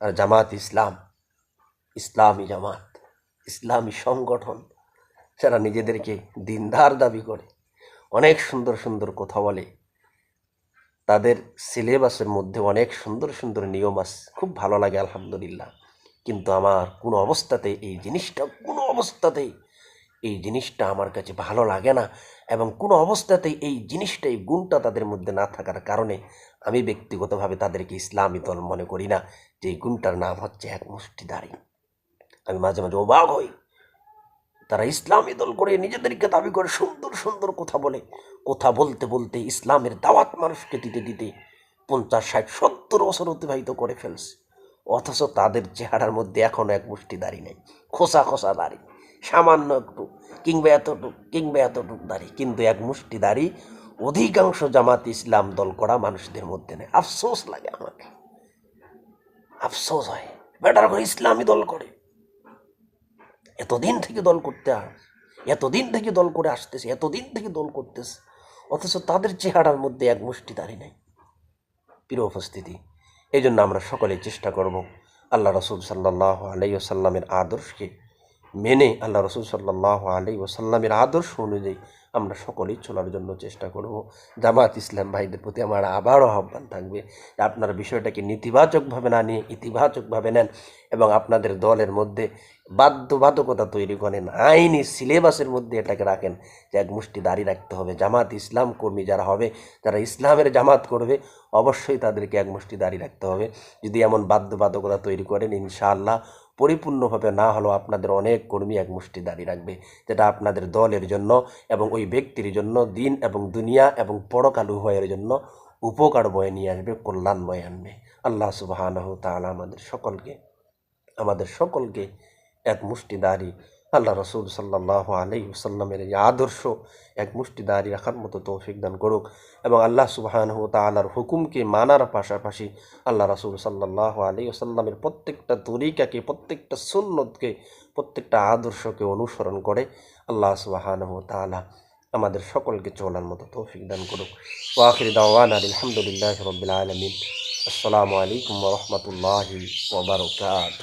আর জামাত ইসলাম, ইসলামী জামাত, ইসলামী সংগঠন, যারা নিজেদেরকে দিনদার দাবি করে, অনেক সুন্দর সুন্দর কথা বলে, তাদের সিলেবাসের মধ্যে অনেক সুন্দর সুন্দর নিয়ম আছে, খুব ভালো লাগে আলহামদুলিল্লাহ। কিন্তু আমার কোনো অবস্থাতে এই জিনিসটা কোনো অবস্থাতেই এই জিনিসটা আমার কাছে ভালো লাগে না এবং কোনো অবস্থাতেই এই জিনিসটা এই গুণটা তাদের মধ্যে না থাকার কারণে আমি ব্যক্তিগতভাবে তাদেরকে ইসলামী দল মনে করি না, যে এই গুণটার নাম হচ্ছে এক মুষ্টিদারি আমি মাঝে মাঝে অবাক হই। তারা ইসলামী দল করে নিজেদেরকে দাবি করে সুন্দর সুন্দর কথা বলে। কথা বলতে বলতে ইসলামের দাওয়াত মানুষকে দিতে দিতে পঞ্চাশ, ষাট, সত্তর বছর অতিবাহিত করে ফেলছে। অথচ তাদের চেহারার মধ্যে এখনও এক মুষ্টি দাড়ি নেই। খোসা খোসা দাড়ি। সামান্য একটু, কিংবা এতটুক কিংবা এতটুক দাড়ি, কিন্তু এক মুষ্টি দাড়ি অধিকাংশ জামাত ইসলাম দল করা মানুষদের মধ্যে নেই। আফসোস লাগে আমাকে। আফসোস হয়। বেটার করে ইসলামী দল করে। এতদিন থেকে দল করতে আস, এতদিন থেকে দল করে আসতেছে, এতদিন থেকে দল করতেছে, অথচ তাদের চেহারার মধ্যে এক মুষ্টি দাড়ি নেই। প্রিয় উপস্থিতি, এই জন্য আমরা সকলে চেষ্টা করব আল্লাহ রসুল সাল্লাহ আলাই ওসাল্লামের আদর্শকে মেনে আল্লাহ রসুল সাল্লাহ আলাই ওসাল্লামের আদর্শ অনুযায়ী আমরা সকলেই চলার জন্য চেষ্টা করব। জামাত ইসলাম ভাইদের প্রতি আমার আবারও আহ্বান থাকবে আপনারা বিষয়টাকে নেতিবাচকভাবে না নিয়ে ইতিবাচকভাবে নেন এবং আপনাদের দলের মধ্যে বাধ্যবাধকতা তৈরি করেন, আইনি সিলেবাসের মধ্যে এটাকে রাখেন যে এক মুষ্টি দাঁড়িয়ে রাখতে হবে। জামাত ইসলাম কর্মী যারা হবে, যারা ইসলামের জামাত করবে, অবশ্যই তাদেরকে এক মুষ্টি দাঁড়িয়ে রাখতে হবে। যদি এমন বাধ্যবাধকতা তৈরি করেন, ইনশাআল্লাহ পরিপূর্ণভাবে না হলেও আপনাদের অনেক কর্মী এক মুষ্টি দাঁড়িয়ে রাখবে, যেটা আপনাদের দলের জন্য এবং ওই ব্যক্তির জন্য দিন এবং দুনিয়া এবং পরকাল উভয়ের জন্য উপকার বয়ে নিয়ে আসবে কল্যাণ বয়ে আনবে। আল্লাহ সুবাহ তাআলা আমাদের সকলকে আমাদের সকলকে এক মুষ্টি দাড়ি আল্লাহ রসুল সাল্লাহ আলাই সাল্লামের এই আদর্শ এক মুষ্টি দাড়ি রাখার মতো তৌফিক দান করুক এবং আল্লাহ সুবাহান তালার হুকুমকে মানার পাশাপাশি আল্লাহ রসুল সাল্লাহ আলাই সাল্লামের প্রত্যেকটা তরিকাকে, প্রত্যেকটা সুন্নতকে, প্রত্যেকটা আদর্শকে অনুসরণ করে আল্লাহ সুবাহান তালা আমাদের সকলকে চলার মতো তৌফিক দান করুক। ওয়াখির দাওয়ান আলহামদুলিল্লাহ রবিল আলমিন। আসসালামু আলাইকুম রহমতুল্লাহি ওবরকাত